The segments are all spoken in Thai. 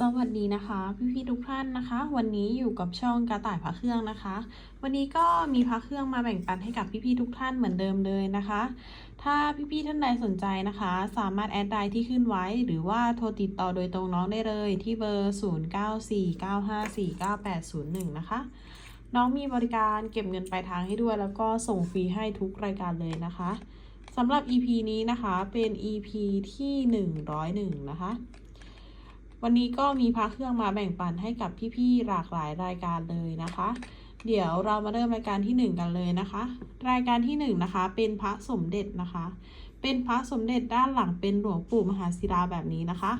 สวัสดีนะคะ พี่ๆทุกท่านนะคะ วันนี้อยู่กับช่องกระต่ายพระเครื่องนะคะ วันนี้ก็มีพระเครื่องมาแบ่งปันให้กับพี่ๆทุกท่านเหมือนเดิมเลยนะคะ ถ้าพี่พี่ๆท่านใดสนใจนะคะ สามารถแอดไลน์ที่ขึ้นไว้ หรือว่าโทรติดต่อโดยตรงน้องได้เลยที่เบอร์ 0949549801 นะคะ น้องมีบริการเก็บเงินปลายทางให้ด้วย แล้วก็ส่งฟรีให้ทุกรายการเลยนะคะสำหรับ EP นี้นะคะเป็น EP ที่ 101 นะคะ วันนี้ก็มีพระเครื่องมาแบ่งปันให้กับพี่ๆหลากหลายรายการเลยนะคะ เดี๋ยวเรามาเริ่มรายการที่หนึ่งกันเลยนะคะ รายการที่หนึ่งนะคะ เป็นพระสมเด็จนะคะ เป็นพระสมเด็จด้านหลังเป็นหลวงปู่มหาศิลาแบบนี้นะคะ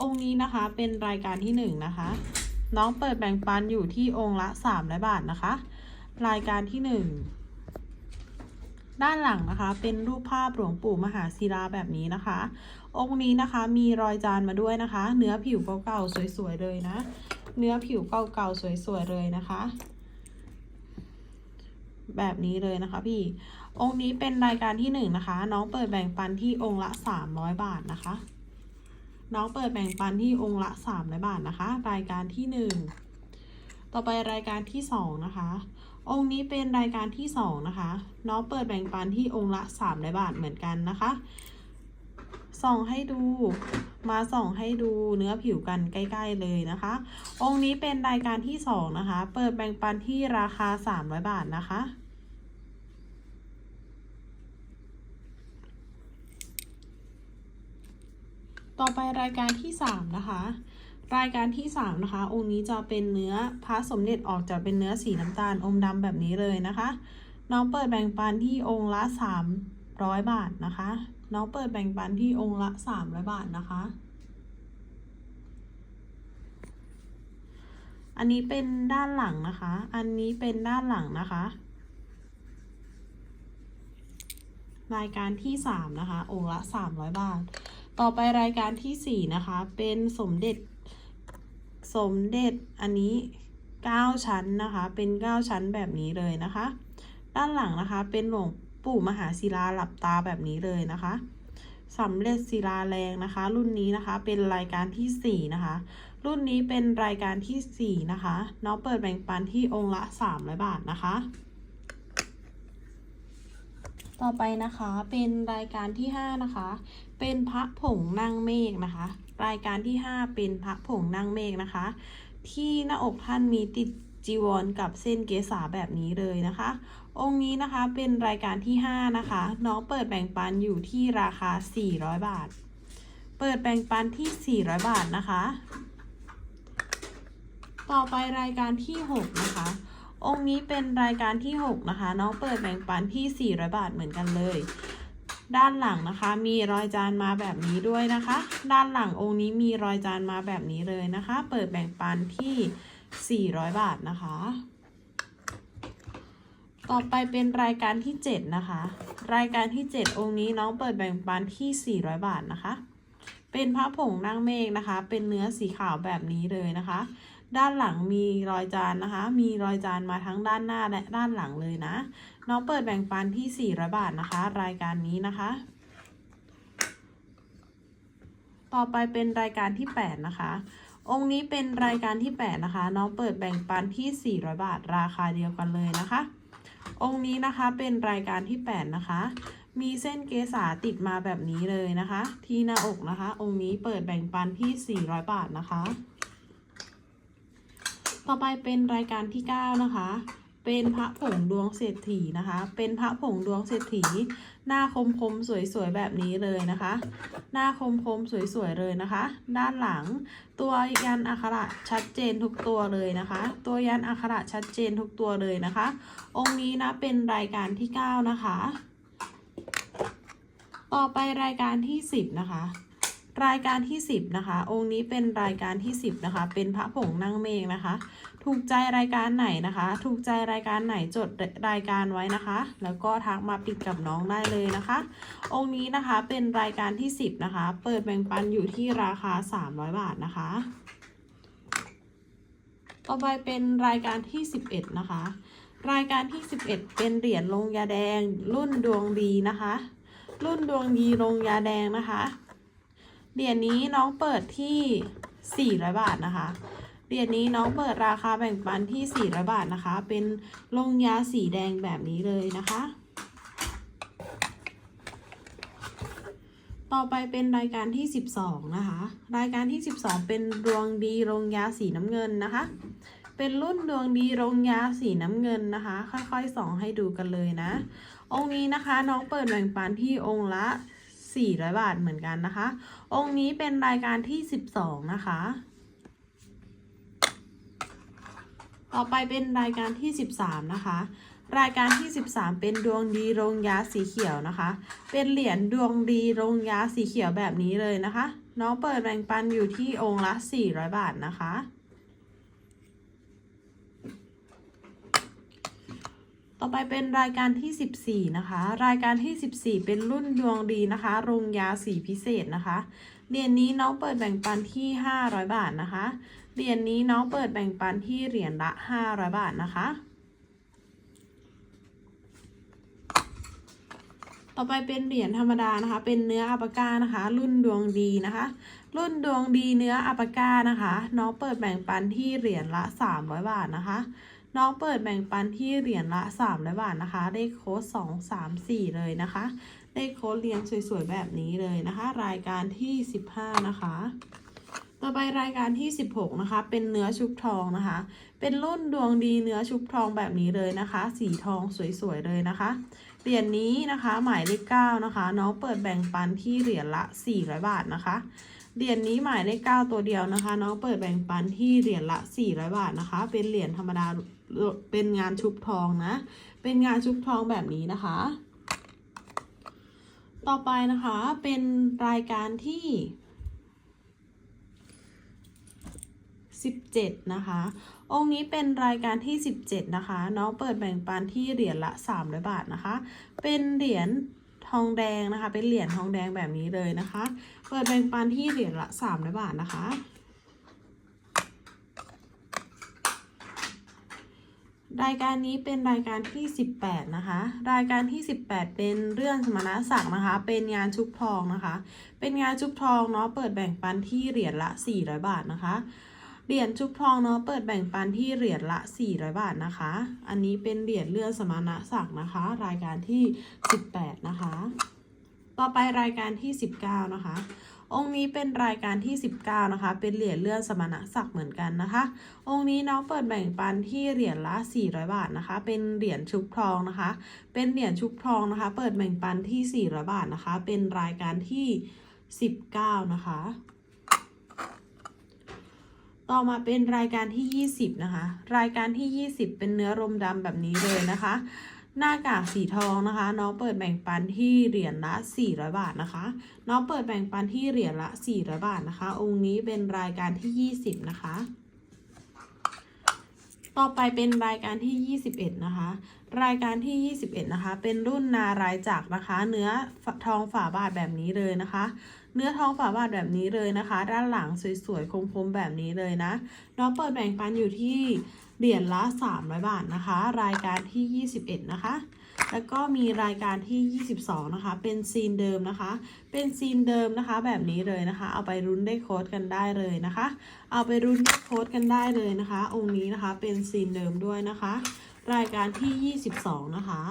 องค์นี้นะคะเป็นรายการที่หนึ่งนะคะ น้องเปิดแบ่งปันอยู่ที่องค์ละสามร้อยบาทนะคะ รายการที่หนึ่งด้านหลังนะคะเป็นรูปภาพหลวงปู่มหาศิลาแบบนี้นะคะ องค์นี้นะคะมีรอยจานมาด้วยนะคะ เนื้อผิวเก่าๆสวยๆเลยนะ เนื้อผิวเก่าๆสวยๆเลยนะคะ แบบนี้เลยนะคะ พี่ องค์นี้เป็นรายการที่หนึ่งนะคะ น้องเปิดแบ่งปันที่องค์ละสามร้อยบาทนะคะ น้องเปิดแบ่งปันที่องค์ละสามร้อยบาทนะคะ รายการที่หนึ่งต่อไปรายการที่สองนะคะ องค์นี้เป็นรายการที่สองนะคะ น้องเปิดแบ่งปันที่องค์ละสามร้อยบาทเหมือนกันนะคะ ส่องให้ดู มาส่องให้ดูเนื้อผิวกันใกล้ ๆ เลยนะคะ องค์นี้เป็นรายการที่สองนะคะ เปิดแบ่งปันที่ราคาสามร้อยบาทนะคะต่อไปรายการที่สามนะคะ รายการที่สามนะคะ องค์นี้จะเป็นเนื้อพระสมเด็จออกจะเป็นเนื้อสีน้ำตาลอมดำแบบนี้เลยนะคะ น้องเปิดแบ่งปันที่องค์ละสามร้อยบาทนะคะ น้องเปิดแบ่งปันที่องค์ละสามร้อยบาทนะคะ อันนี้เป็นด้านหลังนะคะ อันนี้เป็นด้านหลังนะคะ รายการที่สามนะคะ องค์ละสามร้อยบาท ต่อไปรายการที่สี่นะคะ เป็นสมเด็จ สมเด็จอันนี้เก้าชั้นนะคะ เป็นเก้าชั้นแบบนี้เลยนะคะ ด้านหลังนะคะ เป็นหลวง ปู่มหาศิลาหลับตาแบบนี้เลยนะคะสำเร็จศิลาแรงนะคะ รุ่นนี้นะคะเป็นรายการที่สี่นะคะ รุ่นนี้เป็นรายการที่สี่นะคะ น้องเปิดแบ่งปันที่องค์ละสามร้อยบาทนะคะ ต่อไปนะคะเป็นรายการที่ห้านะคะ เป็นพระผงนั่งเมฆนะคะ รายการที่ห้าเป็นพระผงนั่งเมฆนะคะ ที่หน้าอกท่านมีติดจีวรกับเส้นเกษาแบบนี้เลยนะคะ องค์นี้นะคะเป็นรายการที่ห้านะคะ น้องเปิดแบ่งปันอยู่ที่ราคา 400 บาท เปิดแบ่งปันที่ 400 บาทนะคะ ต่อไปรายการที่ 6 นะคะ องค์นี้เป็นรายการที่ 6 นะคะ น้องเปิดแบ่งปันที่ 400 บาทเหมือนกันเลย ด้านหลังนะคะมีรอยจานมาแบบนี้ด้วยนะคะ ด้านหลังองค์นี้มีรอยจานมาแบบนี้เลยนะคะ เปิดแบ่งปันที่ 400 บาทนะคะ ต่อไปเป็นรายการที่ 7 นะคะ รายการที่ 7 องค์นี้น้องเปิดแบ่งปันที่ 400 บาทนะคะ เป็นพระผงนั่งเมฆนะคะ เป็นเนื้อสีขาวแบบนี้เลยนะคะ ด้านหลังมีรอยจานนะคะ มีรอยจานมาทั้งด้านหน้าและด้านหลังเลยนะ น้องเปิดแบ่งปันที่ 400 บาทนะคะ รายการนี้นะคะ ต่อไปเป็นรายการที่ 8 นะคะองค์นี้เป็นรายการที่ 8 นะคะ น้องเปิดแบ่งปันที่ 400 บาท ราคาเดียวกันเลยนะคะ องค์นี้นะคะเป็นรายการที่ 8 นะคะ มีเส้นเกษาติดมาแบบนี้เลยนะคะ ที่หน้าอกนะคะ องค์นี้เปิดแบ่งปันที่ 400 บาทนะคะ ต่อไปเป็นรายการที่ 9 นะคะ เป็นพระผงดวงเศรษฐีนะคะ เป็นพระผงดวงเศรษฐี หน้าคมคมๆสวยๆแบบนี้เลยนะคะ หน้าคมคมๆสวยๆเลยนะคะ ด้านหลัง ตัวยันอักขระชัดเจนทุกตัวเลยนะคะ ตัวยันอักขระชัดเจนทุกตัวเลยนะคะ องค์นี้นะเป็นรายการที่ 9 นะคะ ต่อไปรายการที่ 10 นะคะ รายการที่ 10 นะคะ องค์นี้เป็นรายการที่ 10 นะคะ เป็นพระผงนั่งเมฆนะคะ ถูกใจรายการไหนนะคะ ถูกใจรายการไหนจดรายการไว้นะคะ แล้วก็ทักมาปิดกับน้องได้เลยนะคะ องค์นี้นะคะเป็นรายการที่ 10 นะคะ เปิดแบ่งปันอยู่ที่ราคา 300 บาทนะคะ ต่อไปเป็นรายการที่ 11 นะคะ รายการที่ 11 เป็นเหรียญลงยาแดงรุ่นดวงดีนะคะ รุ่นดวงดีลงยาแดงนะคะ เหรียญนี้น้องเปิดที่ 400 บาทนะคะ เหรียญนี้น้องเปิดราคาแบ่งปันที่ 400 บาทนะคะ เป็นลงยาสีแดงแบบนี้เลยนะคะ ต่อไปเป็นรายการที่ 12 นะคะ รายการที่ 12 เป็นดวงดีโรงยาสีน้ำเงินนะคะ เป็นรุ่นดวงดีโรงยาสีน้ำเงินนะคะ ค่อยๆส่องให้ดูกันเลยนะ องค์นี้นะคะน้องเปิดแบ่งปันที่องค์ละ 400 บาทเหมือนกันนะคะ องค์นี้เป็นรายการที่ 12 นะคะ ต่อไปเป็นรายการที่ 13 นะคะ รายการที่ 13 เป็นดวงดีโรงยาสีเขียวนะคะ เป็นเหรียญดวงดีโรงยาสีเขียวแบบนี้เลยนะคะ น้องเปิดแบ่งปันอยู่ที่องค์ละ 400 บาทนะคะ ต่อไปเป็นรายการที่ 14 นะคะ รายการที่ 14 เป็นรุ่นดวงดีนะคะ โรงยาสีพิเศษนะคะ เหรียญนี้น้องเปิดแบ่งปันที่ 500 บาทนะคะ เหรียญนี้น้องเปิดแบ่งปันที่เหรียญละ 500 บาทนะคะ ต่อไปเป็นเหรียญธรรมดานะคะ เป็นเนื้ออัปกานะคะ รุ่นดวงดีนะคะ รุ่นดวงดีเนื้ออัปกานะคะ น้องเปิดแบ่งปันที่เหรียญละ 300 บาทนะคะ น้องเปิดแบ่งปันที่เหรียญละ300บาทนะคะ ได้โค้ด2 3 4 เลยนะคะ ได้โค้ดเรียงสวยๆแบบนี้เลยนะคะ รายการที่ 15 นะคะ ต่อไปรายการที่ 16 นะคะ เป็นเนื้อชุบทองนะคะ เป็นรุ่นดวงดีเนื้อชุบทองแบบนี้เลยนะคะ สีทองสวยๆเลยนะคะ เหรียญนี้นะคะ หมายเลข9นะคะ น้องเปิดแบ่งปันที่เหรียญละ400บาทนะคะ เหรียญนี้หมายเลข9ตัวเดียวนะคะ น้องเปิดแบ่งปันที่เหรียญละ400บาทนะคะ เป็นเหรียญธรรมดาเป็นงานชุบทองนะ เป็นงานชุบทองแบบนี้นะคะ ต่อไปนะคะเป็นรายการที่17นะคะ องค์นี้เป็นรายการที่17นะคะ น้องเปิดแบ่งปันที่เหรียญละ300บาทนะคะ เป็นเหรียญ ทองแดงนะคะ เป็นเหรียญทองแดงแบบนี้เลยนะคะ เปิดแบ่งปันที่เหรียญละ300บาทนะคะรายการนี้เป็นรายการที่ 18 นะคะ รายการที่ 18 เป็นเรื่องสมณศักดิ์นะคะ เป็นงานชุบทองนะคะ เป็นงานชุบทองเนาะ เปิดแบ่งปันที่เหรียญละ 400 บาทนะคะ เหรียญชุบทองเนาะเปิดแบ่งปันที่เหรียญละ 400 บาทนะคะ อันนี้เป็นเหรียญเลื่อนสมณศักดิ์นะคะ รายการที่ 18 นะคะ ต่อไปรายการที่ 19 นะคะ องค์นี้เป็นรายการที่ 19 นะคะ เป็นเหรียญเลื่อนสมณศักดิ์เหมือนกันนะคะ องค์นี้น้องเปิดแบ่งปันที่เหรียญละ 400 บาทนะคะ เป็นเหรียญชุบทองนะคะ เป็นเหรียญชุบทองนะคะ เปิดแบ่งปันที่ 400 บาทนะคะ เป็นรายการที่ 19 นะคะ ต่อมาเป็นรายการที่ 20 นะคะ รายการที่ 20 เป็นเนื้อรมดำแบบนี้เลยนะคะ หน้ากากสีทองนะคะ น้องเปิดแบ่งปันที่เหรียญละ 400 บาทนะคะ น้องเปิดแบ่งปันที่เหรียญละ 400 บาทนะคะ องค์นี้เป็นรายการที่ 20 นะคะต่อไปเป็นรายการที่ 21 นะคะ รายการที่ 21 นะคะ เป็นรุ่นนารายจักนะคะ เนื้อทองฝาบาทแบบนี้เลยนะคะ เนื้อทองฝาบาทแบบนี้เลยนะคะ ด้านหลังสวยๆคมๆแบบนี้เลยนะน้องเปิดแบ่งปันอยู่ที่เหรียญละ 300 บาทนะคะ รายการที่ 21 นะคะ แล้วก็มีรายการที่ 22 นะคะ เป็นซีนเดิมนะคะ เป็นซีนเดิมนะคะ แบบนี้เลยนะคะ เอาไปรุ้นได้โค้ดกันได้เลยนะคะ เอาไปรุ้นได้โค้ดกันได้เลยนะคะ องค์นี้นะคะเป็นซีนเดิมด้วยนะคะ รายการที่ 22 นะคะ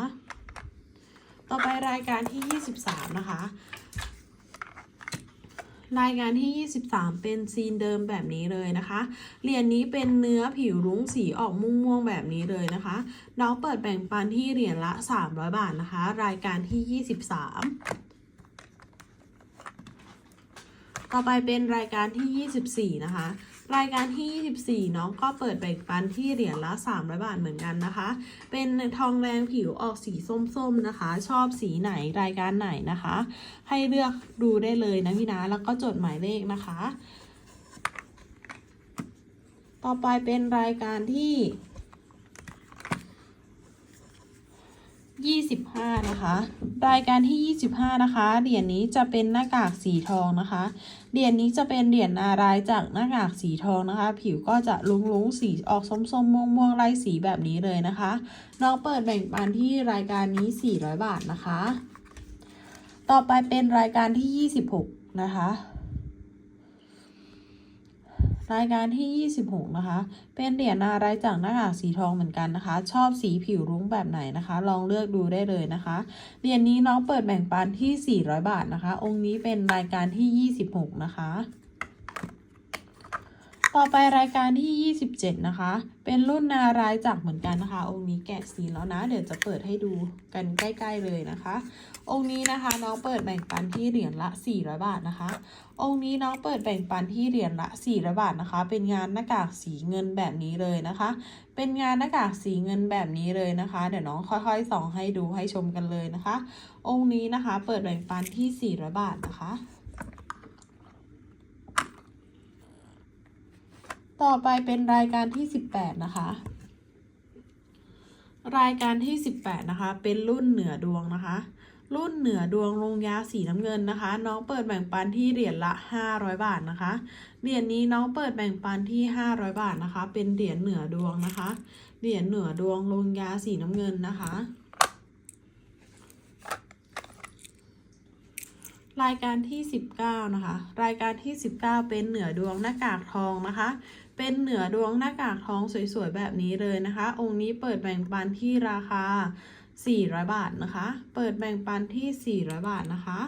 ต่อไปรายการที่ 23 นะคะ รายการที่ 23 เป็นซีนเดิมแบบนี้เลยนะคะ เหรียญนี้เป็นเนื้อผิวรุ้งสีออกม่วงๆแบบนี้เลยนะคะ น้องเปิดแบ่งปันที่เหรียญละ 300 บาทนะคะ รายการที่ 23ต่อไปเป็นรายการที่ 24 นะคะ รายการที่ 24 น้องก็เปิดแบ่งปันที่เหรียญละ 300 บาทเหมือนกันนะคะ เป็นทองแดงผิวออกสีส้มๆนะคะ ชอบสีไหนรายการไหนนะคะ ให้เลือกดูได้เลยนะพี่นะแล้วก็จดหมายเลขนะคะ ต่อไปเป็นรายการที่ 25 นะคะ รายการที่ 25 นะคะ เหรียญนี้จะเป็นหน้ากากสีทองนะคะ เหรียญนี้จะเป็นเหรียญนารายจากหน้ากากสีทองนะคะ ผิวก็จะลุ้งๆสีออกส้มๆม่วงๆไล่สีแบบนี้เลยนะคะ น้องเปิดแบ่งปันที่รายการนี้ 400 บาทนะคะ ต่อไปเป็นรายการที่ 26 นะคะ รายการที่ 26 นะคะ เป็นเหรียญนารายจากหน้ากากสีทองเหมือนกันนะคะ ชอบสีผิวรุ้งแบบไหนนะคะ ลองเลือกดูได้เลยนะคะ เหรียญนี้น้องเปิดแบ่งปันที่ 400 บาทนะคะ องค์นี้เป็นรายการที่ 26 นะคะ ต่อไปรายการที่ 27 นะคะ เป็นรุ่นนารายจักเหมือนกันนะคะ องค์นี้แกะสีแล้วนะ เดี๋ยวจะเปิดให้ดูกันใกล้ ๆเลยนะคะ องค์นี้นะคะน้องเปิดแบ่งปันที่เหรียญละ 400 บาทนะคะ องค์นี้น้องเปิดแบ่งปันที่เหรียญละ 400 บาทนะคะ เป็นงานหน้ากากสีเงินแบบนี้เลยนะคะ เป็นงานหน้ากากสีเงินแบบนี้เลยนะคะ เดี๋ยวน้องค่อยๆส่องให้ดูให้ชมกันเลยนะคะ องค์นี้นะคะเปิดแบ่งปันที่ 400 บาทนะคะ ต่อไปเป็นรายการที่ 18 นะคะ รายการที่ 18 นะคะ เป็นรุ่นเหนือดวงนะคะ รุ่นเหนือดวงลงยาสีน้ำเงินนะคะ น้องเปิดแบ่งปันที่เหรียญละ 500 บาทนะคะ เหรียญนี้น้องเปิดแบ่งปันที่ 500 บาทนะคะ เป็นเหรียญเหนือดวงนะคะ เหรียญเหนือดวงลงยาสีน้ำเงินนะคะ รายการที่ 19 นะคะ รายการที่ 19 เป็นเหนือดวงหน้ากากทองนะคะ เป็นเหนือดวงหน้ากากทองสวยๆแบบนี้เลยนะคะ องค์นี้เปิดแบ่งปันที่ราคา 400 บาทนะคะ เปิดแบ่งปันที่ 400 บาทนะคะ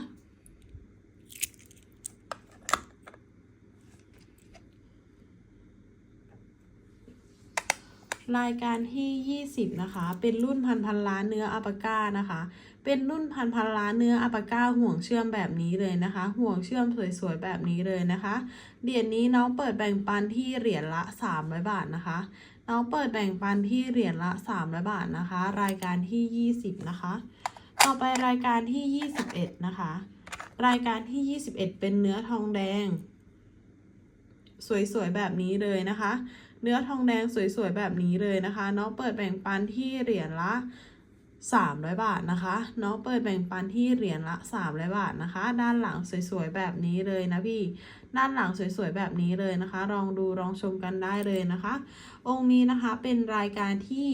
รายการที่ 20 นะคะ เป็นรุ่นพันพันล้านเนื้ออัปาก้านะคะ เป็นรุ่นพันพันล้านเนื้ออัปก้าห่วงเชื่อมแบบนี้เลยนะคะ ห่วงเชื่อมสวยๆแบบนี้เลยนะคะเหรียญนี้น้องเปิดแบ่งปันที่เหรียญละ300บาทนะคะ น้องเปิดแบ่งปันที่เหรียญละ300บาทนะคะ รายการที่ 20 นะคะ ต่อไปรายการที่ 21 นะคะ รายการที่ 21 เป็นเนื้อทองแดง สวยๆแบบนี้เลยนะคะ เนื้อทองแดงสวยๆแบบนี้เลยนะคะ น้องเปิดแบ่งปันที่เหรียญละ 300 บาทนะคะน้องเปิดแบ่งปันที่เหรียญละ 300 บาทนะคะ ด้านหลังสวยๆแบบนี้เลยนะพี่ ด้านหลังสวยๆแบบนี้เลยนะคะ ลองดูลองชมกันได้เลยนะคะ องค์นี้นะคะเป็นรายการที่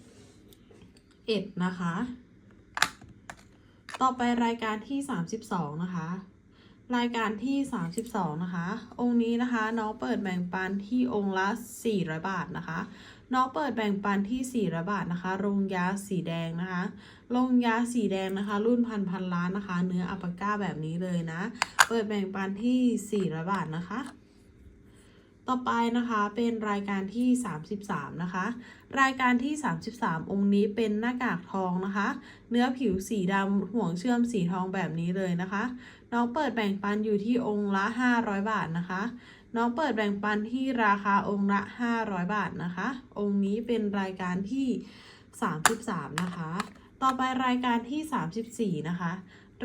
31 นะคะ ต่อไปรายการที่ 32 นะคะ รายการที่ 32 นะคะ องค์นี้นะคะน้องเปิดแบ่งปันที่องค์ละ 400 บาทนะคะ น้องเปิดแบ่งปันที่400บาทนะคะลงยาสีแดงนะคะลงยาสีแดงนะคะ รุ่นพันพันล้านนะคะ เนื้ออัปปาก้าแบบนี้เลยนะ เปิดแบ่งปันที่400บาทนะคะ ต่อไปนะคะเป็นรายการที่ 33 นะคะ รายการที่ 33 องค์นี้เป็นหน้ากากทองนะคะ เนื้อผิวสีดำห่วงเชื่อมสีทองแบบนี้เลยนะคะ น้องเปิดแบ่งปันอยู่ที่องค์ละ 500 บาทนะคะ น้องเปิดแบ่งปันที่ราคาองค์ละ 500 บาทนะคะ องค์นี้เป็นรายการที่ 33 นะคะ ต่อไปรายการที่ 34 นะคะ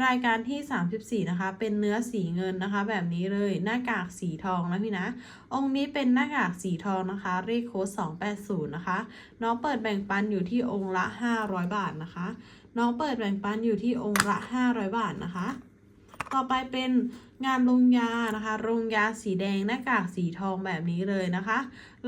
รายการที่ 34 นะคะ เป็นเนื้อสีเงินนะคะ แบบนี้เลยหน้ากากสีทองนะพี่นะ องค์นี้เป็นหน้ากากสีทองนะคะเลขโค้ด280 นะคะ น้องเปิดแบ่งปันอยู่ที่องค์ละ 500 บาทนะคะ น้องเปิดแบ่งปันอยู่ที่องค์ละ 500 บาทนะคะ ต่อไปเป็นงานลงยานะคะ ลงยาสีแดงหน้ากากสีทองแบบนี้เลยนะคะ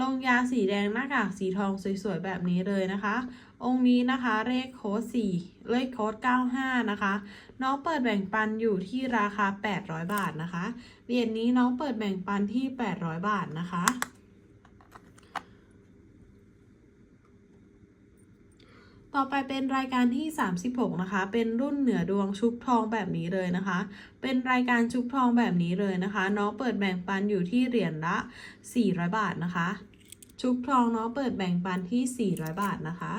ลงยาสีแดงหน้ากากสีทองสวยๆแบบนี้เลยนะคะ องค์นี้นะคะเลขโค้ด4เลขโค้ด95 นะคะ น้องเปิดแบ่งปันอยู่ที่ราคา 800 บาทนะคะเหรียญนี้น้องเปิดแบ่งปันที่ 800 บาทนะคะ ต่อไปเป็นรายการที่ 36 นะคะ เป็นรุ่นเหนือดวงชุบทองแบบนี้เลยนะคะ เป็นรายการชุบทองแบบนี้เลยนะคะ น้องเปิดแบ่งปันอยู่ที่เหรียญละ 400 บาทนะคะ ชุบทองน้องเปิดแบ่งปันที่ 400 บาทนะคะ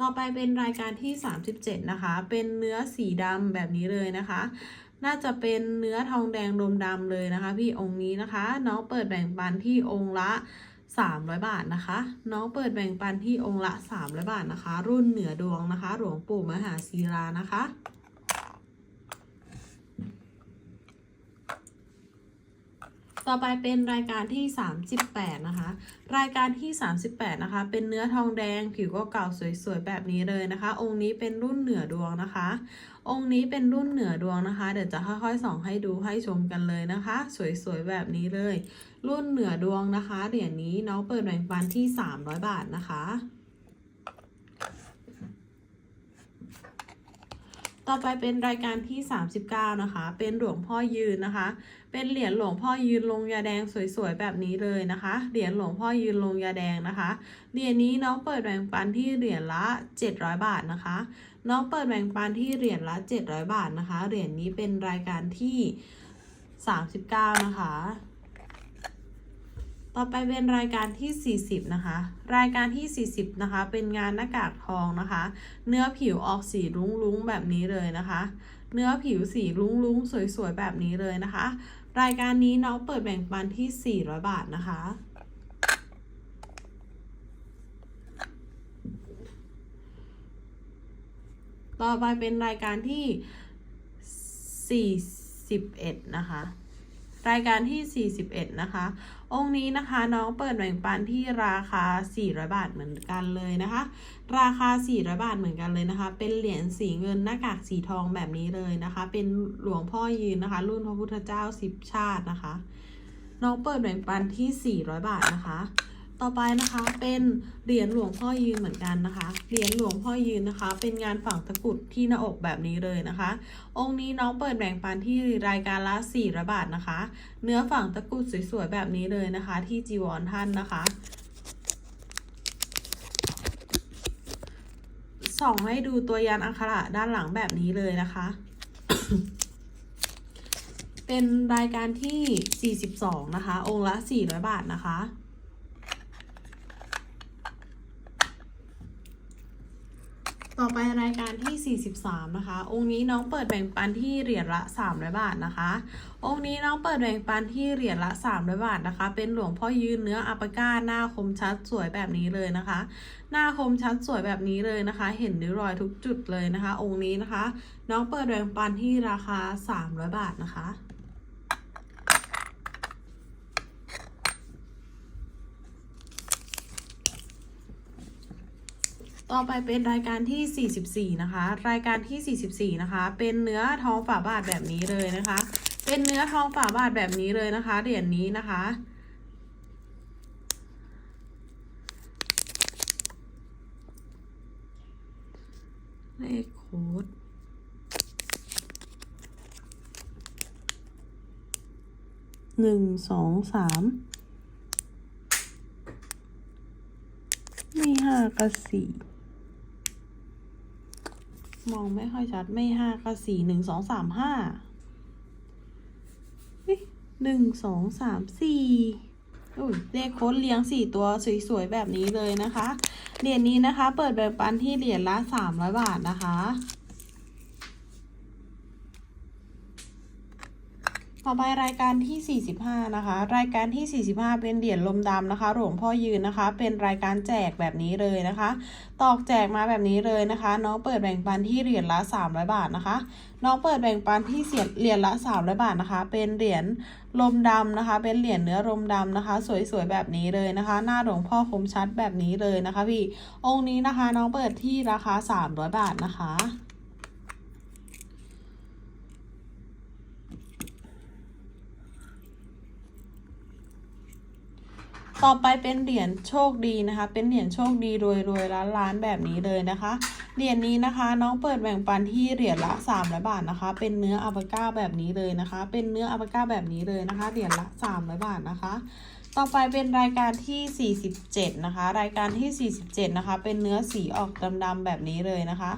ต่อไปเป็นรายการที่ 37 นะคะ เป็นเนื้อสีดำแบบนี้เลยนะคะ น่าจะเป็นเนื้อทองแดงรมดำเลยนะคะ พี่องค์นี้นะคะ น้องเปิดแบ่งปันที่องค์ละ 300 บาทนะคะ น้องเปิดแบ่งปันที่องค์ละ 300 บาทนะคะ รุ่นเหนือดวงนะคะ หลวงปู่มหาศิลานะคะ ต่อไปเป็นรายการที่ 38 นะคะ รายการที่ 38 นะคะ เป็นเนื้อทองแดงผิวก็เก่าสวยๆ แบบนี้เลยนะคะ องค์นี้เป็นรุ่นเหนือดวงนะคะ องค์นี้เป็นรุ่นเหนือดวงนะคะ เดี๋ยวจะค่อยๆส่องให้ดูให้ชมกันเลยนะคะ สวยๆ แบบนี้เลย รุ่นเหนือดวงนะคะ เหรียญนี้น้องเปิดแบ่งปันที่ 300 บาทนะคะ ต่อไปเป็นรายการที่ 39 นะคะ เป็นหลวงพ่อยืนนะคะ เป็นเหรียญหลวงพ่อยืนลงยาแดงสวยๆแบบนี้เลยนะคะ เหรียญหลวงพ่อยืนลงยาแดงนะคะ เหรียญนี้น้องเปิดแบ่งปันที่เหรียญละ 700 บาทนะคะ น้องเปิดแบ่งปันที่เหรียญละ 700 บาทนะคะ เหรียญนี้เป็นรายการที่ 39 นะคะ ต่อไปเป็นรายการที่ 40 นะคะ รายการที่ 40 นะคะ เป็นงานหน้ากากทองนะคะ เนื้อผิวออกสีรุ้งๆแบบนี้เลยนะคะ เนื้อผิวสีรุ้งๆสวยๆ แบบนี้เลยนะคะ รายการนี้น้องเปิดแบ่งปันที่ 400 บาทนะคะ ต่อไปเป็นรายการที่ 41 นะคะ รายการที่ 41 นะคะ องค์นี้นะคะน้องเปิดแบ่งปันที่ราคา 400 บาทเหมือนกันเลยนะคะ ราคา 400 บาทเหมือนกันเลยนะคะ เป็นเหรียญสีเงินหน้ากากสีทองแบบนี้เลยนะคะ เป็นหลวงพ่อยืนนะคะ รุ่นพระพุทธเจ้าสิบชาตินะคะ น้องเปิดแบ่งปันที่ 400 บาทนะคะ ต่อไปนะคะเป็นเหรียญหลวงพ่อยืนเหมือนกันนะคะ เหรียญหลวงพ่อยืนนะคะ เป็นงานฝังตะกุดที่หน้าอกแบบนี้เลยนะคะ องค์นี้น้องเปิดแบ่งปันที่รายการละ400บาทนะคะ เนื้อฝังตะกุดสวยๆแบบนี้เลยนะคะ ที่จีวรท่านนะคะส่องให้ดูตัวยันอักขระด้านหลังแบบนี้เลยนะคะ เป็นรายการที่ 42 นะคะ องค์ละ 400 บาทนะคะ ต่อไปรายการที่ 43 นะคะ องค์นี้น้องเปิดแบ่งปันที่เหรียญละ300บาทนะคะ องค์นี้น้องเปิดแบ่งปันที่เหรียญละ300บาทนะคะ เป็นหลวงพ่อยืนเนื้ออัปก้าหน้าคมชัดสวยแบบนี้เลยนะคะ หน้าคมชัดสวยแบบนี้เลยนะคะ เห็นริ้วรอยทุกจุดเลยนะคะ องค์นี้นะคะ น้องเปิดแบ่งปันที่ราคา 300 บาทนะคะ ต่อไปเป็นรายการที่ 44 นะคะ รายการที่ 44 นะคะ เป็นเนื้อทองฝาบาทแบบนี้เลยนะคะ เป็นเนื้อทองฝาบาทแบบนี้เลยนะคะ เหรียญนี้นะคะ เลขโค้ดหนึ่งสองสามม่ห้าก็สี่ มองไม่ค่อยชัดไม่ห้าก็สี่หนึ่งสองสามห้าหนึ่งสองสามสี่เลขโค้ดเลี้ยงสี่ตัวสวยๆ แบบนี้เลยนะคะ เหรียญนี้นะคะ เปิดแบ่งปันที่เหรียญละสามร้อยบาทนะคะ ต่อไปรายการที่ 45 นะคะ รายการที่ 45 เป็นเหรียญลมดำนะคะ หลวงพ่อยืนนะคะ เป็นรายการแจกแบบนี้เลยนะคะ ตอกแจกมาแบบนี้เลยนะคะ น้องเปิดแบ่งปันที่เหรียญละ 300 บาทนะคะ น้องเปิดแบ่งปันที่เสียเหรียญละ 300 บาทนะคะ เป็นเหรียญลมดำนะคะ เป็นเหรียญเนื้อลมดำนะคะ สวยๆแบบนี้เลยนะคะ หน้าหลวงพ่อคมชัดแบบนี้เลยนะคะพี่ องค์นี้นะคะน้องเปิดที่ราคา 300 บาทนะคะ ต่อไปเป็นเหรียญโชคดีนะคะ เป็นเหรียญโชคดีรวยรวยล้านล้านแบบนี้เลยนะคะ เหรียญนี้นะคะ น้องเปิดแบ่งปันที่เหรียญละ300บาทนะคะ เป็นเนื้ออัลปาก้าแบบนี้เลยนะคะ เป็นเนื้ออัลปาก้าแบบนี้เลยนะคะ เหรียญละ300บาทนะคะ ต่อไปเป็นรายการที่ 47 นะคะ รายการที่ 47 นะคะ เป็นเนื้อสีออกดำๆแบบนี้เลยนะคะ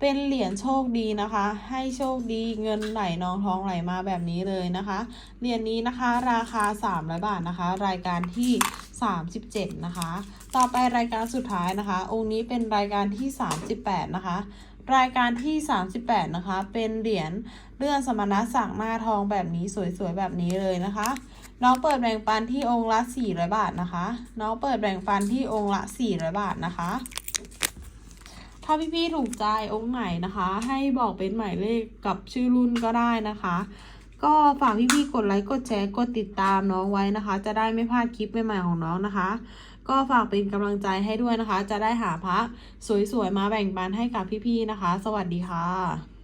เป็นเหรียญโชคดีนะคะ ให้โชคดีเงินไหลนองทองไหลมาแบบนี้เลยนะคะ เหรียญนี้นะคะราคา300บาทนะคะ รายการที่ 37 นะคะ ต่อไปรายการสุดท้ายนะคะ องค์นี้เป็นรายการที่ 38 นะคะ รายการที่ 38 นะคะ เป็นเหรียญเลื่อนสมณศักดิ์หน้าทองแบบนี้สวยๆแบบนี้เลยนะคะน้องเปิดแบ่งปันที่องค์ละ400บาทนะคะ น้องเปิดแบ่งปันที่องค์ละ400บาทนะคะ ถ้าพี่ๆถูกใจองค์ไหนนะคะ ให้บอกเป็นหมายเลขกับชื่อรุ่นก็ได้นะคะ ก็ฝากพี่ๆกดไลค์กดแชร์กดติดตามน้องไว้นะคะ จะได้ไม่พลาดคลิปใหม่ๆของน้องนะคะ ก็ฝากเป็นกำลังใจให้ด้วยนะคะ จะได้หาพระสวยๆมาแบ่งปันให้กับพี่ๆนะคะ สวัสดีค่ะ